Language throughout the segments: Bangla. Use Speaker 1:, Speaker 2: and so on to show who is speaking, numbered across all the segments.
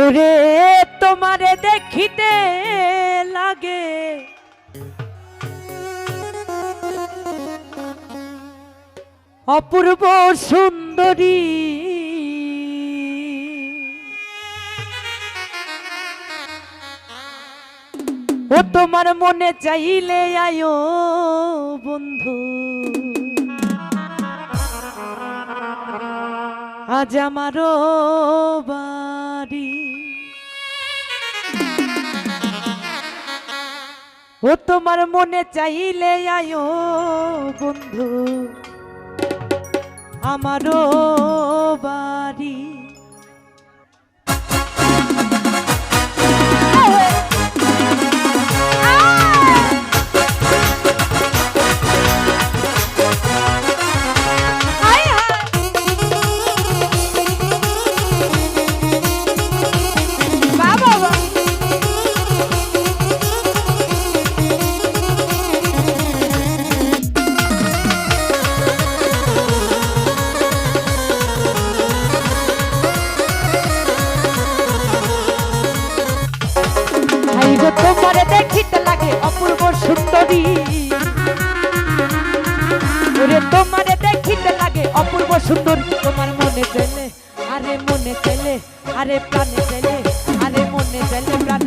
Speaker 1: ওরে তোমারে দেখিতে লাগে। অপূর্ব সুন্দরী। ও তোমার মনে চাইলে আয়ো বন্ধু। আজ আমার বাড়ি। ও তোমার মনে চাইলে আয়ো বন্ধু আমারও বাড়ি।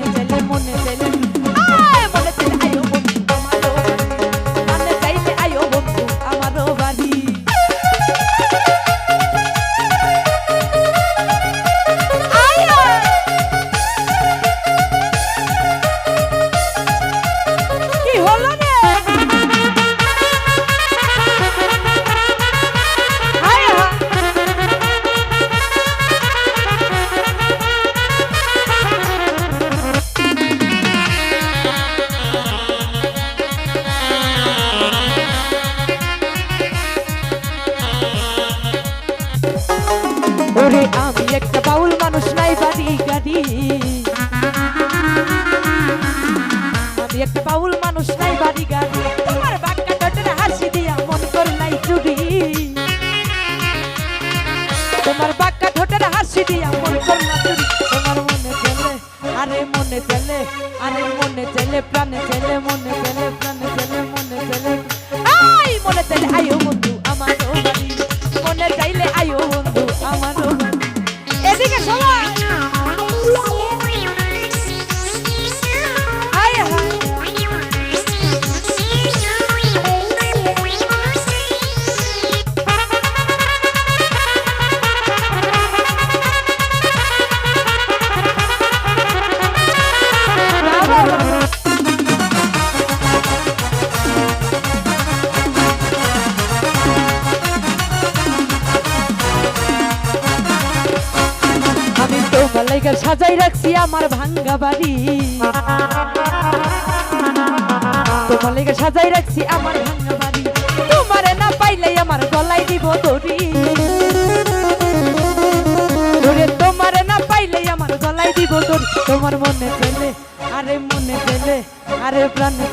Speaker 1: চলে প্রাণে নাই বাড়ি গাড়ি। আমি একটা বাউল মানুষ নাই বাড়ি গাড়ি। তোমার বাক্কা ডটের হাসি দিয়া মন করলাই চুরি। তোমার বাক্কা ঠোঁটের হাসি দিয়া মন করলা চুরি। তোমার মনে চলে আরে মনে চলে আরে মনে চলে প্রাণে চলে মনে চলে প্রাণে চলে মনে চলে আই মনে চলে আয়ো। তো সাজাই রাখছি আমার ভাঙ্গা বাড়ি। তো মালাইকার সাজাই রাখছি আমার ভাঙ্গা বাড়ি। তোমারে না পাইলে আমার গলায় দিব তোমারে না পাইলে আমার গলায় দিব তোমার মনে চলে আরে মনে চলে আরে প্রাণে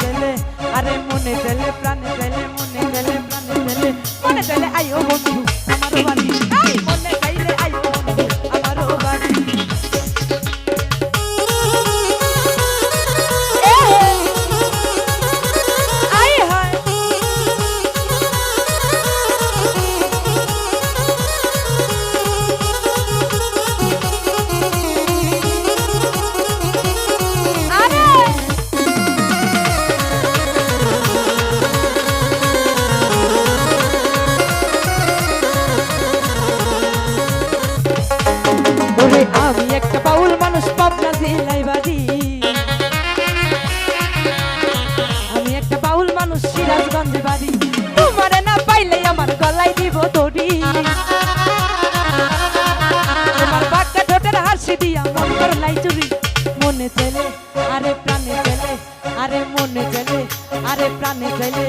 Speaker 1: আরে মনে চলে প্রাণে চলে মনে চলে প্রাণে চলে মনে বন্ধু আমারও বাড়ি। সিরাজগঞ্জে বাড়ি। তোমারে না পাইলে আমার গলায় দিব দড়ি। তোমার বাক্কা ঠোঁটের হাসি দিয়া মন করলাই চুরি। মনে চলে আরে প্রাণে চলে আরে মনে চলে আরে প্রাণে চলে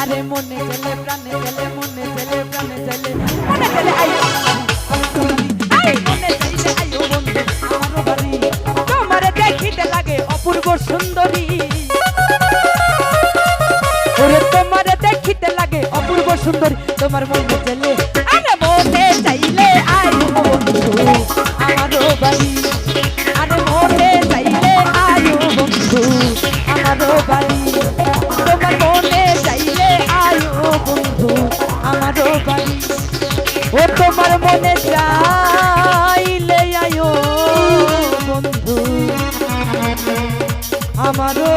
Speaker 1: আরে মনে চলে প্রাণে চলে মনে চলে প্রাণে চলে মনে চলে আই সুন্দর তোমার মনে চলে আরে মনে চাইলে আর বন্ধু আমারও বাড়ি। আরে মনে চাইলে আর বন্ধু আমারও বাড়ি। তোমার মনে চাইলে আর বন্ধু আমারও বাড়ি। ও তোমার মনে চাইলে আয়ো বন্ধু আমারও